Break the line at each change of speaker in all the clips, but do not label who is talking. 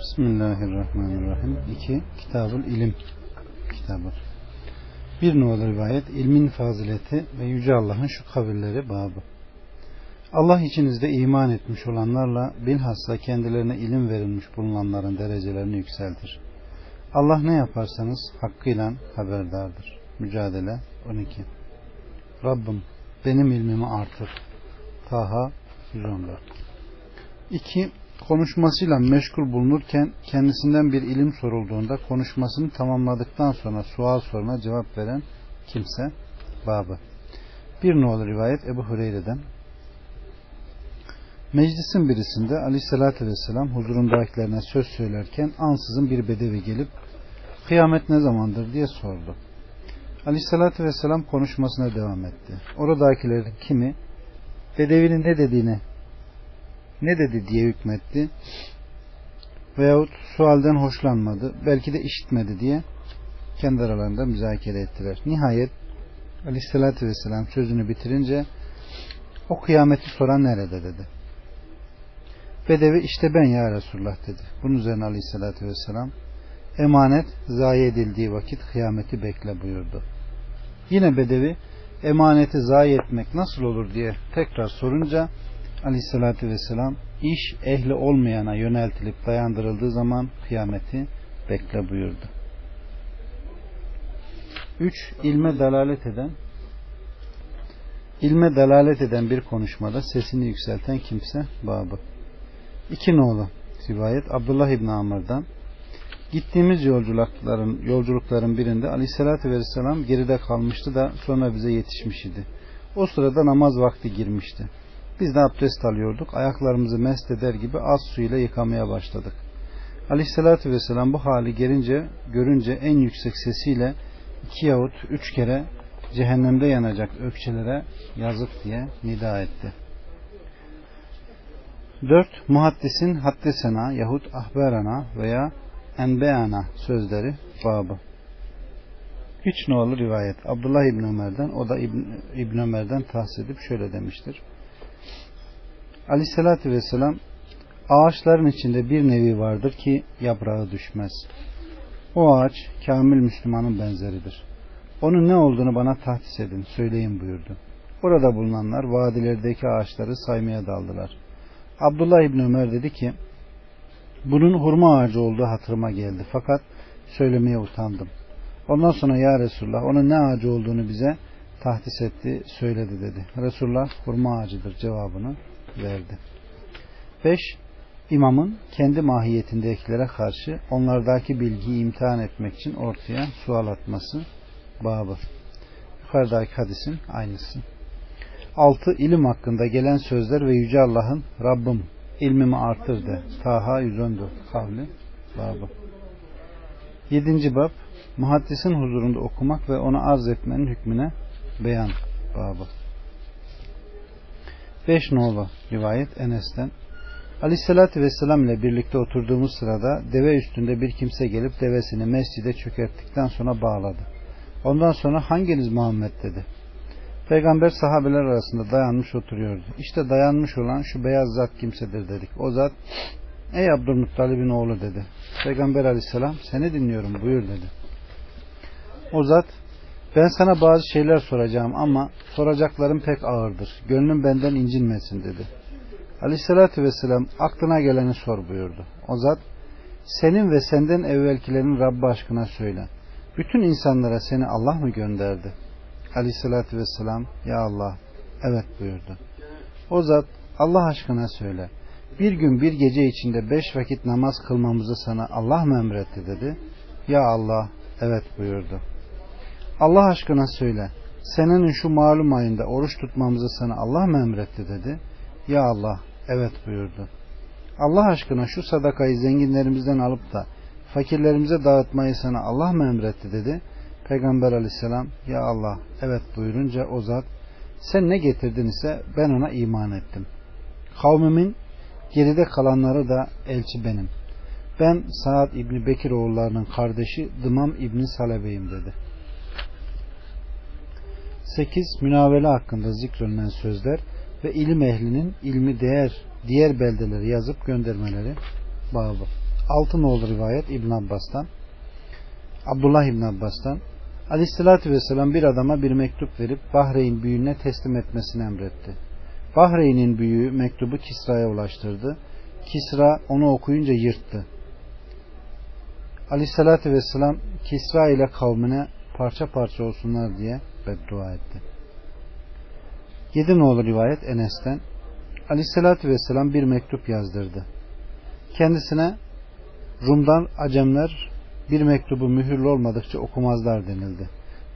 Bismillahirrahmanirrahim. 2. Kitabul İlim kitabı. Bir numaralı rivayet ilmin fazileti ve Yüce Allah'ın şu kavilleri babı. Allah içinizde iman etmiş olanlarla bilhassa kendilerine ilim verilmiş bulunanların derecelerini yükseltir. Allah ne yaparsanız hakkıyla haberdardır. Mücadele 12. Rabbim benim ilmimi artır. Taha 114. 2 konuşmasıyla meşgul bulunurken kendisinden bir ilim sorulduğunda konuşmasını tamamladıktan sonra sual soruna cevap veren kimse babı. Bir nolu rivayet Ebu Hureyre'den Meclisin birisinde Aleyhisselatü Vesselam huzurundakilerine söz söylerken ansızın bir bedevi gelip kıyamet ne zamandır diye sordu. Aleyhisselatü Vesselam konuşmasına devam etti. Oradakilerin kimi bedevinin ne dediğini ne dedi diye hükmetti veyahut sualden hoşlanmadı belki de işitmedi diye kendi aralarında müzakere ettiler. Nihayet Aleyhisselatü Vesselam sözünü bitirince o kıyameti soran nerede dedi. Bedevi işte ben ya Resulullah dedi. Bunun üzerine Aleyhisselatü Vesselam emanet zayi edildiği vakit kıyameti bekle buyurdu. Yine Bedevi emaneti zayi etmek nasıl olur diye tekrar sorunca Aleyhisselatü Vesselam iş ehli olmayana yöneltilip dayandırıldığı zaman kıyameti bekle buyurdu. 3. İlme dalalet eden ilme dalalet eden bir konuşmada sesini yükselten kimse babı. İki nolu rivayet Abdullah İbni Amr'dan Gittiğimiz yolculukların, yolculukların birinde Aleyhisselatü Vesselam geride kalmıştı da sonra bize yetişmiş idi. O sırada namaz vakti girmişti. Biz de abdest alıyorduk. Ayaklarımızı mest eder gibi az suyla yıkamaya başladık. Aleyhissalatü vesselam bu hali gelince, görünce en yüksek sesiyle iki yahut üç kere cehennemde yanacak ökçelere yazık diye nida etti. 4. Muhaddisin haddesena yahut ahberana veya enbeana sözleri babı. Hiç ne olur rivayet. Abdullah İbn Ömer'den o da İbn, İbn Ömer'den tahsis edip şöyle demiştir. Aleyhissalatü vesselam ağaçların içinde bir nevi vardır ki yaprağı düşmez. O ağaç kamil Müslümanın benzeridir. Onun ne olduğunu bana tahsis edin, söyleyin buyurdu. Orada bulunanlar vadilerdeki ağaçları saymaya daldılar. Abdullah İbni Ömer dedi ki, bunun hurma ağacı olduğu hatırıma geldi fakat söylemeye utandım. Ondan sonra ya Resulullah onun ne ağacı olduğunu bize tahdis etti, söyledi dedi. Resulullah hurma ağacıdır cevabını verdi. 5. İmamın kendi mahiyetindekilere karşı onlardaki bilgiyi imtihan etmek için ortaya sual atması babı. Yukarıdaki hadisin aynısı. 6. İlim hakkında gelen sözler ve Yüce Allah'ın Rabbim ilmimi artır de. Taha 114 kavli babı. 7. bab muhaddisin huzurunda okumak ve onu arz etmenin hükmüne beyan babı. 5 nolu rivayet Enes'ten Aleyhissalatü Vesselam ile birlikte oturduğumuz sırada deve üstünde bir kimse gelip devesini mescide çökerttikten sonra bağladı. Ondan sonra hanginiz Muhammed dedi. Peygamber sahabeler arasında dayanmış oturuyordu. İşte dayanmış olan şu beyaz zat kimsedir dedik. O zat ey Abdülmuttalib'in oğlu dedi. Peygamber aleyhisselam seni dinliyorum buyur dedi. O zat ben sana bazı şeyler soracağım ama soracaklarım pek ağırdır. Gönlüm benden incinmesin dedi. Aleyhissalatü vesselam aklına geleni sor buyurdu. O zat senin ve senden evvelkilerin Rabbi aşkına söyle. Bütün insanlara seni Allah mı gönderdi? Aleyhissalatü vesselam ya Allah evet buyurdu. O zat Allah aşkına söyle. Bir gün bir gece içinde beş vakit namaz kılmamızı sana Allah mı emretti dedi. Ya Allah evet buyurdu. Allah aşkına söyle. Senenin şu malum ayında oruç tutmamızı sana Allah mı emretti dedi. Ya Allah evet buyurdu. Allah aşkına şu sadakayı zenginlerimizden alıp da fakirlerimize dağıtmayı sana Allah mı emretti dedi. Peygamber aleyhisselam ya Allah evet buyurunca o zat sen ne getirdin ise ben ona iman ettim. Kavmimin geride kalanları da elçi benim. Ben Saad İbni Bekir oğullarının kardeşi Dımam İbni Salebe'yim dedi. 8. Münavele hakkında zikredilen sözler ve ilim ehlinin ilmi değer diğer beldeleri yazıp göndermeleri babı. Altın oğlu rivayet İbn Abbas'tan. Abdullah İbn Abbas'tan. Aleyhissalatü vesselam bir adama bir mektup verip Bahreyn büyüğüne teslim etmesini emretti. Bahreyn'in büyüğü mektubu Kisra'ya ulaştırdı. Kisra onu okuyunca yırttı. Aleyhissalatü vesselam Kisra ile kavmine parça parça olsunlar diye beddua etti. Yedi nolu rivayet Enes'ten Aleyhissalatü vesselam bir mektup yazdırdı. Kendisine Rum'dan Acemler bir mektubu mühürlü olmadıkça okumazlar denildi.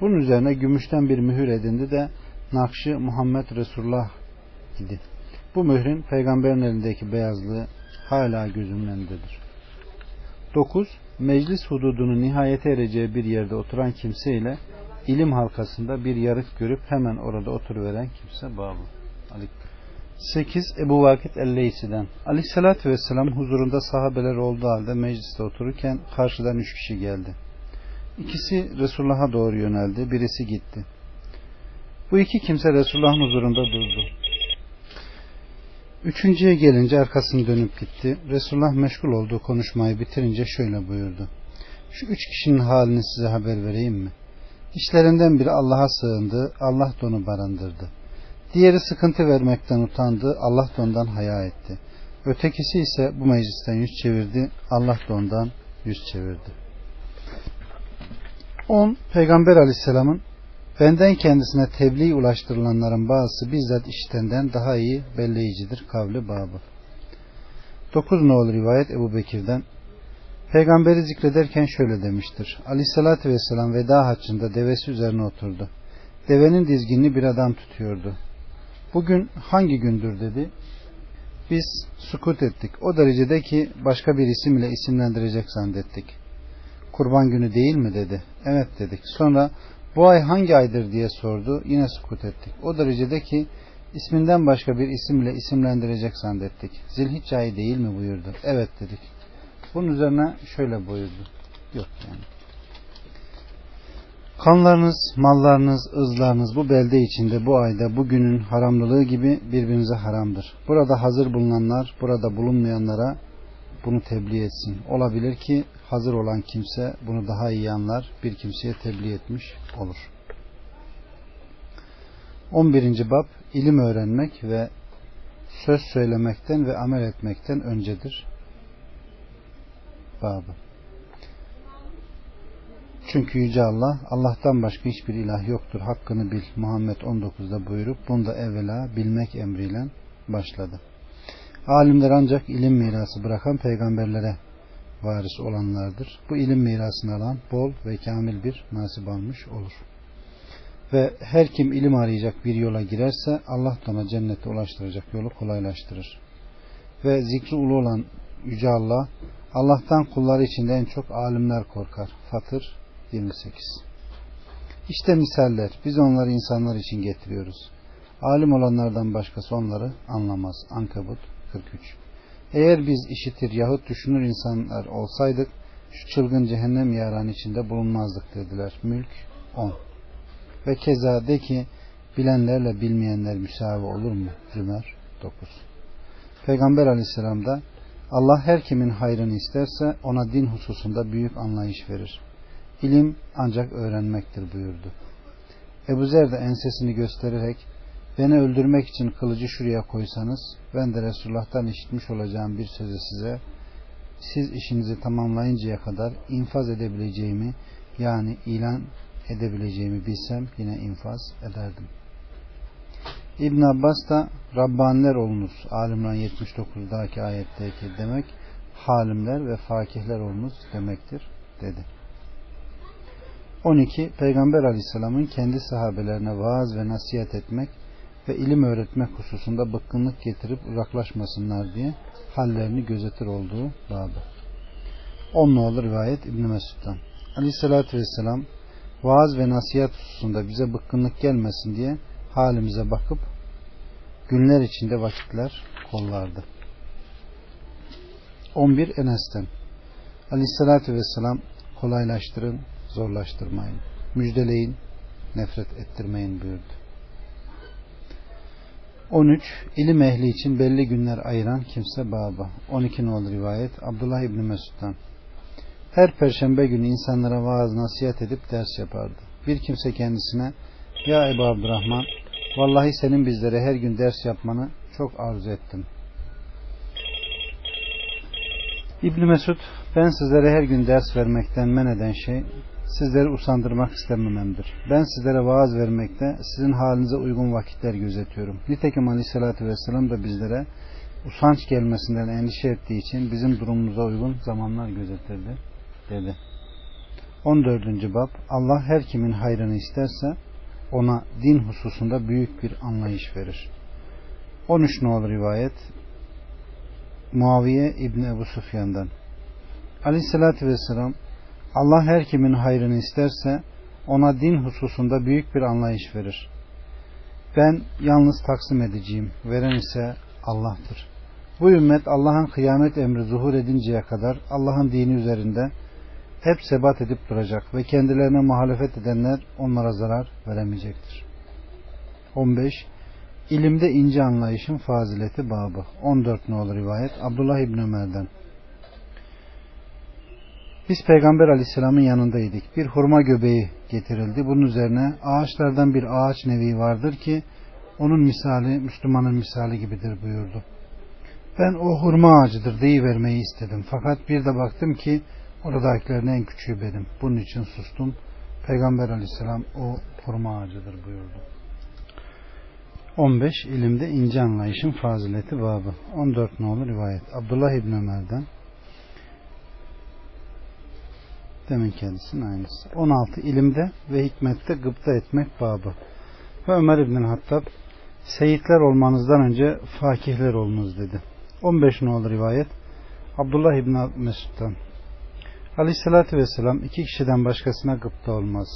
Bunun üzerine gümüşten bir mühür edindi de nakşı Muhammed Resulullah idi. Bu mührün peygamberin elindeki beyazlığı hala gözümün önündedir. 9. Meclis hududunun nihayete ereceği bir yerde oturan kimse ile ilim halkasında bir yarık görüp hemen orada oturuveren kimse babı. 8. Ebu Vakit Elleysi'den Aleyhissalatü Vesselam huzurunda sahabeler olduğu halde mecliste otururken karşıdan üç kişi geldi. İkisi Resulullah'a doğru yöneldi, birisi gitti. Bu iki kimse Resulullah'ın huzurunda durdu. Üçüncüye gelince arkasını dönüp gitti. Resulullah meşgul olduğu konuşmayı bitirince şöyle buyurdu. Şu üç kişinin halini size haber vereyim mi? İşlerinden biri Allah'a sığındı, Allah da onu barındırdı. Diğeri sıkıntı vermekten utandı, Allah da ondan haya etti. Ötekisi ise bu meclisten yüz çevirdi, Allah da ondan yüz çevirdi. 10. Peygamber aleyhisselamın benden kendisine tebliğ ulaştırılanların bazısı bizzat işitenden daha iyi belleyicidir kavli babı. 9 nolu rivayet Ebu Bekir'den Peygamberi zikrederken şöyle demiştir. Aleyhissalatü vesselam veda haccında devesi üzerine oturdu. Devenin dizginini bir adam tutuyordu. Bugün hangi gündür dedi. Biz sukut ettik. O derecede ki başka bir isim ile isimlendirecek zannettik. Kurban günü değil mi dedi. Evet dedik. Sonra bu ay hangi aydır diye sordu. Yine sukut ettik. O derecede ki isminden başka bir isim ile isimlendirecek zannettik. Zilhicce ayı değil mi buyurdu. Evet dedik. Bunun üzerine şöyle buyurdu. Yok yani. Kanlarınız, mallarınız, ızlarınız bu belde içinde bu ayda bugünün haramlılığı gibi birbirinize haramdır. Burada hazır bulunanlar, burada bulunmayanlara bunu tebliğ etsin. Olabilir ki hazır olan kimse bunu daha iyi anlar, bir kimseye tebliğ etmiş olur. 11. bab ilim öğrenmek ve söz söylemekten ve amel etmekten öncedir. Babı. Çünkü Yüce Allah Allah'tan başka hiçbir ilah yoktur. Hakkını bil. Muhammed 19'da buyurup bunda evvela bilmek emriyle başladı. Alimler ancak ilim mirası bırakan peygamberlere varis olanlardır. Bu ilim mirasını alan bol ve kamil bir nasip almış olur. Ve her kim ilim arayacak bir yola girerse Allah ona cennete ulaştıracak yolu kolaylaştırır. Ve zikri ulu olan Yüce Allah Allah'tan kulları içinde en çok alimler korkar. Fatır 28 İşte misaller. Biz onları insanlar için getiriyoruz. Alim olanlardan başkası onları anlamaz. Ankabut 43 Eğer biz işitir yahut düşünür insanlar olsaydık şu çılgın cehennem yaran içinde bulunmazdık dediler. Mülk 10 Ve keza de ki bilenlerle bilmeyenler müsavi olur mu? Zümer 9 Peygamber aleyhisselam da Allah her kimin hayrını isterse ona din hususunda büyük anlayış verir. İlim ancak öğrenmektir buyurdu. Ebu Zer de ensesini göstererek beni öldürmek için kılıcı şuraya koysanız ben de Resulullah'tan işitmiş olacağım bir sözü size siz işinizi tamamlayıncaya kadar infaz edebileceğimi yani ilan edebileceğimi bilsem yine infaz ederdim. İbn Abbas da Rabbaniler olunuz Alimran 79'daki ayetteki demek halimler ve fakihler olunuz demektir dedi. 12. Peygamber aleyhisselamın kendi sahabelerine vaaz ve nasihat etmek ve ilim öğretmek hususunda bıkkınlık getirip uzaklaşmasınlar diye hallerini gözetir olduğu babı. 10 olur rivayet İbn Mesud'dan. Aleyhissalatü vesselam vaaz ve nasihat hususunda bize bıkkınlık gelmesin diye halimize bakıp günler içinde vakitler kollardı. 11 Enes'ten Aleyhissalatü vesselam kolaylaştırın, zorlaştırmayın. Müjdeleyin, nefret ettirmeyin buyurdu. 13. İlim ehli için belli günler ayıran kimse baba. 12 nolu rivayet Abdullah İbni Mesud'dan. Her perşembe günü insanlara vaaz nasihat edip ders yapardı. Bir kimse kendisine Ya Ebu Abdurrahman vallahi senin bizlere her gün ders yapmanı çok arzu ettim. İbni Mesud ben sizlere her gün ders vermekten men eden şey sizleri usandırmak istemememdir. Ben sizlere vaaz vermekte sizin halinize uygun vakitler gözetiyorum. Nitekim Aleyhisselatü Vesselam da bizlere usanç gelmesinden endişe ettiği için bizim durumumuza uygun zamanlar gözetirdi dedi. 14. bab Allah her kimin hayrını isterse ona din hususunda büyük bir anlayış verir. 13 nolu rivayet Muaviye İbni Ebu Sufyan'dan Aleyhisselatü Vesselam Allah her kimin hayrını isterse ona din hususunda büyük bir anlayış verir. Ben yalnız taksim edeceğim. Veren ise Allah'tır. Bu ümmet Allah'ın kıyamet emri zuhur edinceye kadar Allah'ın dini üzerinde hep sebat edip duracak ve kendilerine muhalefet edenler onlara zarar veremeyecektir. 15. İlimde ince anlayışın fazileti babı. 14 nolu rivayet Abdullah İbni Ömer'den. Biz Peygamber Aleyhisselam'ın yanındaydık. Bir hurma göbeği getirildi. Bunun üzerine ağaçlardan bir ağaç nevi vardır ki onun misali Müslümanın misali gibidir buyurdu. Ben o hurma ağacıdır deyivermeyi istedim. Fakat bir de baktım ki oradakilerin en küçüğü benim. Bunun için sustum. Peygamber Aleyhisselam o hurma ağacıdır buyurdu. 15. İlimde ince anlayışın fazileti babı. 14 nolu rivayet. Abdullah İbni Ömer'den Demin kendisinin aynısı. 16. İlimde ve hikmette gıpta etmek babı. Ve Ömer İbni Hattab Seyitler olmanızdan önce fakihler olunuz dedi. 15 nolu rivayet Abdullah İbni Mesud'dan Aleyhissalatü Vesselam iki kişiden başkasına gıpta olmaz.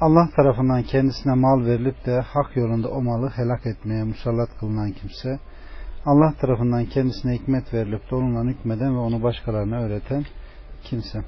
Allah tarafından kendisine mal verilip de hak yolunda o malı helak etmeye musallat kılınan kimse, Allah tarafından kendisine hikmet verilip de onunla hükmeden ve onu başkalarına öğreten kimse.